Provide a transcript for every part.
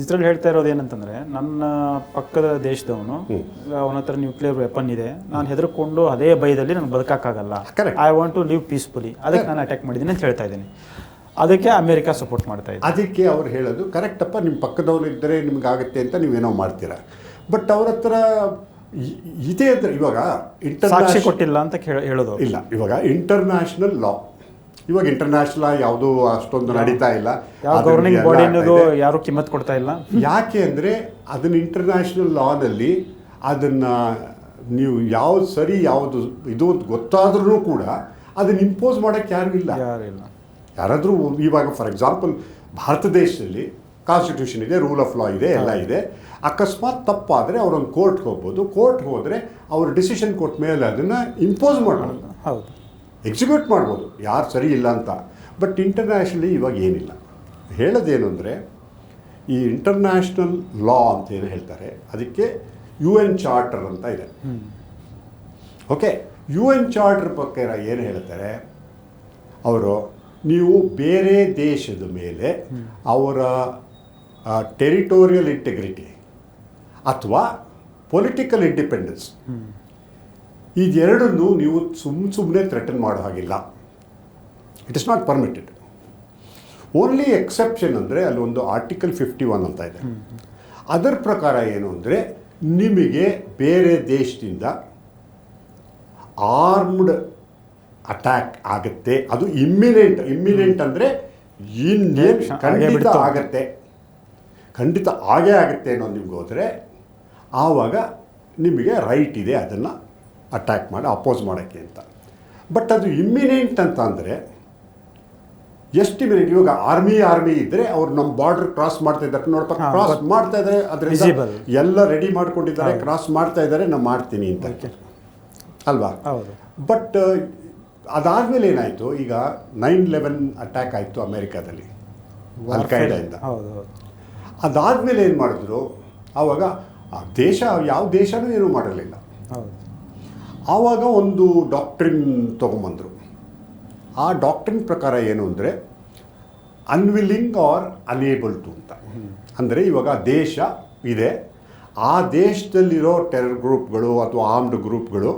Israel ಹೇಳ್ತಾ ಇರೋದು ಏನಂತಂದ್ರೆ ನನ್ನ ಪಕ್ಕದ ದೇಶದವನು ಅವನ ಹತ್ರ ನ್ಯೂಕ್ಲಿಯರ್ ವೆಪನ್ ಇದೆ. ನಾನು ಹೆದರ್ಕೊಂಡು ಅದೇ ಭಯದಲ್ಲಿ ನಾನು ಬದುಕಾಕಾಗಲ್ಲ. I want to live peacefully ಅದಕ್ಕೆ ನಾನು ಅಟ್ಯಾಕ್ ಮಾಡಿದ್ದೀನಿ ಅಂತ ಹೇಳ್ತಾ ಇದ್ದೀನಿ. ಅದಕ್ಕೆ ಅಮೆರಿಕ ಸಪೋರ್ಟ್ ಮಾಡ್ತಾ ಇದೆ ಅದಕ್ಕೆ ಅವ್ರು ಹೇಳೋದು ಕರೆಕ್ಟಪ್ಪ ನಿಮ್ಮ ಪಕ್ಕದವ್ರು ಇದ್ದರೆ ನಿಮ್ಗಾಗುತ್ತೆ ಅಂತ ನೀವೇನೋ ಮಾಡ್ತೀರಾ? ಬಟ್ ಅವ್ರ ಹತ್ರ ಇದೇ ಇವಾಗ ಸಾಕ್ಷಿ ಇಂಟರ್ನ್ಯಾಷನಲ್ ಕೊಟ್ಟಿಲ್ಲ ಅಂತ ಹೇಳೋದು ಇಲ್ಲ ಇವಾಗ ಇಂಟರ್ನ್ಯಾಷನಲ್ ಲಾ ಇವಾಗ ಇಂಟರ್ನ್ಯಾಷನಲ್ ಯಾವುದು ಅಷ್ಟೊಂದು ನಡೀತಾ ಇಲ್ಲ. ಯಾವ ಗವರ್ನಿಂಗ್ ಬಾಡಿ ಅನ್ನೋದು ಯಾರು ಕಿಮ್ಮತ್ ಕೊಡ್ತಾ ಇಲ್ಲ. ಯಾಕೆ ಅಂದರೆ ಅದನ್ನ ಇಂಟರ್ನ್ಯಾಷನಲ್ ಲಾನಲ್ಲಿ ಅದನ್ನ ನೀವು ಯಾವ್ದು ಸರಿ ಯಾವುದು ಇದು ಅಂತ ಗೊತ್ತಾದ್ರೂ ಕೂಡ ಅದನ್ನ ಇಂಪೋಸ್ ಮಾಡೋಕ್ಕೆ ಯಾರೂ ಇಲ್ಲ. ಯಾರು ಇಲ್ಲ. ಯಾರಾದರೂ ಇವಾಗ ಫಾರ್ ಎಕ್ಸಾಂಪಲ್ ಭಾರತ ದೇಶದಲ್ಲಿ ಕಾನ್ಸ್ಟಿಟ್ಯೂಷನ್ ಇದೆ ರೂಲ್ ಆಫ್ ಲಾ ಇದೆ ಎಲ್ಲ ಇದೆ. ಅಕಸ್ಮಾತ್ ತಪ್ಪಾದರೆ ಅವರೊಂದು ಕೋರ್ಟ್ಗೆ ಹೋಗ್ಬೋದು. ಕೋರ್ಟ್ಗೆ ಹೋದ್ರೆ ಅವ್ರ ಡಿಸಿಷನ್ ಕೊಟ್ಟ ಮೇಲೆ ಅದನ್ನು ಇಂಪೋಸ್ ಮಾಡೋಣ ಹೌದು. ಎಕ್ಸಿಕ್ಯೂಟ್ ಮಾಡ್ಬೋದು. ಯಾರು ಸರಿ ಇಲ್ಲ ಅಂತ. ಬಟ್ ಇಂಟರ್ನ್ಯಾಷನಲಿ ಇವಾಗ ಏನಿಲ್ಲ. ಹೇಳೋದೇನು ಅಂದರೆ, ಈ ಇಂಟರ್ನ್ಯಾಷನಲ್ ಲಾ ಅಂತ ಏನು ಹೇಳ್ತಾರೆ, ಅದಕ್ಕೆ ಯು ಎನ್ ಚಾರ್ಟರ್ ಅಂತ ಇದೆ. ಓಕೆ ಯು ಎನ್ ಚಾರ್ಟರ್ ಪ್ರಕಾರ ಏನು ಹೇಳ್ತಾರೆ, ಅವರು ನೀವು ಬೇರೆ ದೇಶದ ಮೇಲೆ ಅವರ ಟೆರಿಟೋರಿಯಲ್ ಇಂಟೆಗ್ರಿಟಿ ಅಥವಾ ಪೊಲಿಟಿಕಲ್ ಇಂಡಿಪೆಂಡೆನ್ಸ್ ಇದೆರಡನ್ನು ನೀವು ಸುಮ್ಮ ಸುಮ್ಮನೆ ಥ್ರೆಟನ್ ಮಾಡೋ ಹಾಗಿಲ್ಲ. It is not permitted only exception ಅಂದರೆ ಅಲ್ಲಿ ಒಂದು ಆರ್ಟಿಕಲ್ ಫಿಫ್ಟಿ ಒನ್ ಅಂತ ಇದೆ. ಅದರ ಪ್ರಕಾರ ಏನು ಅಂದರೆ ನಿಮಗೆ ಬೇರೆ ದೇಶದಿಂದ ಆರ್ಮ್ಡ್ ಅಟ್ಯಾಕ್ ಆಗುತ್ತೆ. ಅದು ಇಮ್ಮಿನೆಂಟ್ ಇಮ್ಮಿನೆಂಟ್ ಅಂದರೆ ಇನ್ನೇನು ಖಂಡಿತ. ಆಗತ್ತೆ. ಖಂಡಿತ ಆಗೇ ಆಗುತ್ತೆ ಅನ್ನೋದು ನಿಮ್ಗೆ ಹೋದರೆ ಆವಾಗ ನಿಮಗೆ ರೈಟ್ ಇದೆ ಅದನ್ನು ಅಟ್ಯಾಕ್ ಮಾಡಿ ಅಪೋಸ್ ಮಾಡೋಕ್ಕೆ ಅಂತ. ಬಟ್ ಅದು ಇಮ್ಮಿನೆಂಟ್ ಅಂತ ಅಂದರೆ ಎಷ್ಟು ಇಮಿನೆಂಟ್ ಇವಾಗ ಆರ್ಮಿ ಆರ್ಮಿ ಇದ್ದರೆ ಅವ್ರು ನಮ್ಮ ಬಾರ್ಡರ್ ಕ್ರಾಸ್ ಮಾಡ್ತಾ ಇದ್ದಾರೆ. ನೋಡಪ್ಪ ಕ್ರಾಸ್ ಮಾಡ್ತಾ ಇದ್ದಾರೆ ಅದ್ರ ಎಲ್ಲ ರೆಡಿ ಮಾಡ್ಕೊಂಡಿದ್ದಾರೆ ಕ್ರಾಸ್ ಮಾಡ್ತಾ ಇದ್ದಾರೆ ನಾನು ಮಾಡ್ತೀನಿ ಅಂತ. ಅಲ್ವಾ? ಹೌದು. ಬಟ್ ಅದಾದಮೇಲೆ ಏನಾಯಿತು? ಈಗ ನೈನ್ ಲೆವೆನ್ ಅಟ್ಯಾಕ್ ಆಯಿತು ಅಮೇರಿಕಾದಲ್ಲಿ ಅಲ್ಕಾಯ್ದಿಂದ ಅದಾದಮೇಲೆ ಏನು ಮಾಡಿದ್ರು? ಆವಾಗ ಆ ದೇಶ ಯಾವ ದೇಶನೂ ಏನೂ ಮಾಡಿರಲಿಲ್ಲ ಹೌದು. ಆವಾಗ ಒಂದು ಡಾಕ್ಟ್ರಿನ್ ತೊಗೊಂಬಂದರು. ಆ ಡಾಕ್ಟ್ರಿನ್ ಪ್ರಕಾರ ಏನು ಅಂದರೆ ಅನ್ವಿಲಿಂಗ್ ಆರ್ ಅನೇಬಲ್ ಟು ಅಂತ. ಅಂದರೆ ಇವಾಗ ದೇಶ ಇದೆ. ಆ ದೇಶದಲ್ಲಿರೋ ಟೆರರ್ ಗ್ರೂಪ್ಗಳು ಅಥವಾ ಆರ್ಮ್ಡ್ ಗ್ರೂಪ್ಗಳು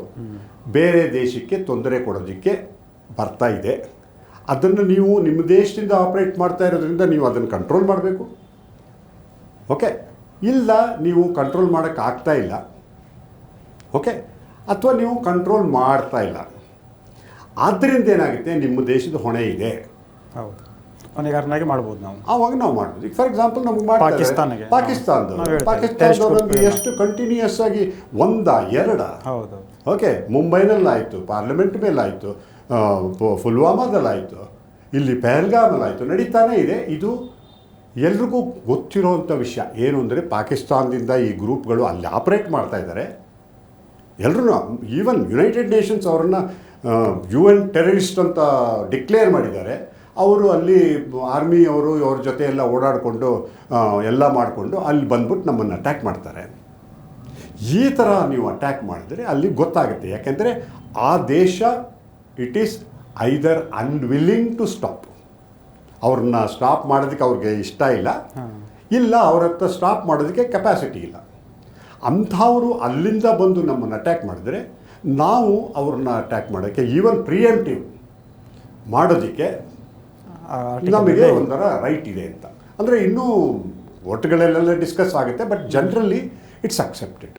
ಬೇರೆ ದೇಶಕ್ಕೆ ತೊಂದರೆ ಕೊಡೋದಕ್ಕೆ ಬರ್ತಾ ಇದೆ. ಅದನ್ನು ನೀವು ನಿಮ್ಮ ದೇಶದಿಂದ ಆಪ್ರೇಟ್ ಮಾಡ್ತಾ ಇರೋದ್ರಿಂದ ನೀವು ಅದನ್ನು ಕಂಟ್ರೋಲ್ ಮಾಡಬೇಕು. ಓಕೆ ಇಲ್ಲ, ನೀವು ಕಂಟ್ರೋಲ್ ಮಾಡೋಕ್ಕಾಗ್ತಾ ಇಲ್ಲ. ಓಕೆ ಅಥವಾ ನೀವು ಕಂಟ್ರೋಲ್ ಮಾಡ್ತಾ ಇಲ್ಲ. ಆದ್ದರಿಂದ ಏನಾಗುತ್ತೆ? ನಿಮ್ಮ ದೇಶದ ಹೊಣೆ ಇದೆ. ಹೌದು. ಹೊಣೆಗಾರನಾಗಿ ಮಾಡ್ಬೋದು ನಾವು. ಆವಾಗ ನಾವು ಮಾಡ್ಬೋದು. ಈಗ ಫಾರ್ ಎಕ್ಸಾಂಪಲ್ ನಮ್ಗೆ ಪಾಕಿಸ್ತಾನ ಪಾಕಿಸ್ತಾನದವರು. ಪಾಕಿಸ್ತಾನದವರು ಎಷ್ಟು ಕಂಟಿನ್ಯೂಸ್ ಆಗಿ ಒಂದ ಎರಡ. ಹೌದು. ಓಕೆ ಮುಂಬೈನಲ್ಲಾಯಿತು ಪಾರ್ಲಿಮೆಂಟ್ ಮೇಲಾಯಿತು ಪುಲ್ವಾಮಾದಲ್ಲಾಯಿತು ಇಲ್ಲಿ ಪೆಹಲ್ಗಾಮಲ್ಲಾಯಿತು ನಡೀತಾನೇ ಇದೆ. ಇದು ಎಲ್ರಿಗೂ ಗೊತ್ತಿರೋವಂಥ ವಿಷಯ. ಏನು ಅಂದರೆ ಪಾಕಿಸ್ತಾನದಿಂದ ಈ ಗ್ರೂಪ್ಗಳು ಅಲ್ಲಿ ಆಪ್ರೇಟ್ ಮಾಡ್ತಾ ಇದ್ದಾರೆ. ಎಲ್ಲರೂ ಈವನ್ ಯುನೈಟೆಡ್ ನೇಷನ್ಸ್ ಅವರನ್ನು ಯು ಎನ್ ಟೆರರಿಸ್ಟ್ ಅಂತ ಡಿಕ್ಲೇರ್ ಮಾಡಿದ್ದಾರೆ. ಅವರು ಅಲ್ಲಿ ಆರ್ಮಿ ಅವರು ಅವ್ರ ಜೊತೆ ಎಲ್ಲ ಓಡಾಡಿಕೊಂಡು ಎಲ್ಲ ಮಾಡಿಕೊಂಡು ಅಲ್ಲಿ ಬಂದ್ಬಿಟ್ಟು ನಮ್ಮನ್ನು ಅಟ್ಯಾಕ್ ಮಾಡ್ತಾರೆ. ಈ ಥರ ನೀವು ಅಟ್ಯಾಕ್ ಮಾಡಿದರೆ ಅಲ್ಲಿ ಗೊತ್ತಾಗುತ್ತೆ. ಯಾಕೆಂದರೆ ಆ ದೇಶ it is either unwilling to stop ಅವ್ರನ್ನ ಸ್ಟಾಪ್ ಮಾಡೋದಕ್ಕೆ ಅವ್ರಿಗೆ ಇಷ್ಟ ಇಲ್ಲ. ಇಲ್ಲ ಅವ್ರ ಹತ್ರ ಸ್ಟಾಪ್ ಮಾಡೋದಕ್ಕೆ ಕೆಪಾಸಿಟಿ ಇಲ್ಲ. ಅಂಥವರು ಅಲ್ಲಿಂದ ಬಂದು ನಮ್ಮನ್ನು ಅಟ್ಯಾಕ್ ಮಾಡಿದರೆ ನಾವು ಅವ್ರನ್ನ ಅಟ್ಯಾಕ್ ಮಾಡೋಕ್ಕೆ ಈವನ್ ಪ್ರಿಯಂಟಿವ್ ಮಾಡೋದಕ್ಕೆ ನಮಗೆ ಒಂಥರ ರೈಟ್ ಇದೆ ಅಂತ. ಅಂದರೆ ಇನ್ನೂ ಒಟ್ಟುಗಳಲ್ಲೆಲ್ಲ ಡಿಸ್ಕಸ್ ಆಗುತ್ತೆ ಬಟ್ ಜನರಲಿ ಇಟ್ಸ್ ಅಕ್ಸೆಪ್ಟೆಡ್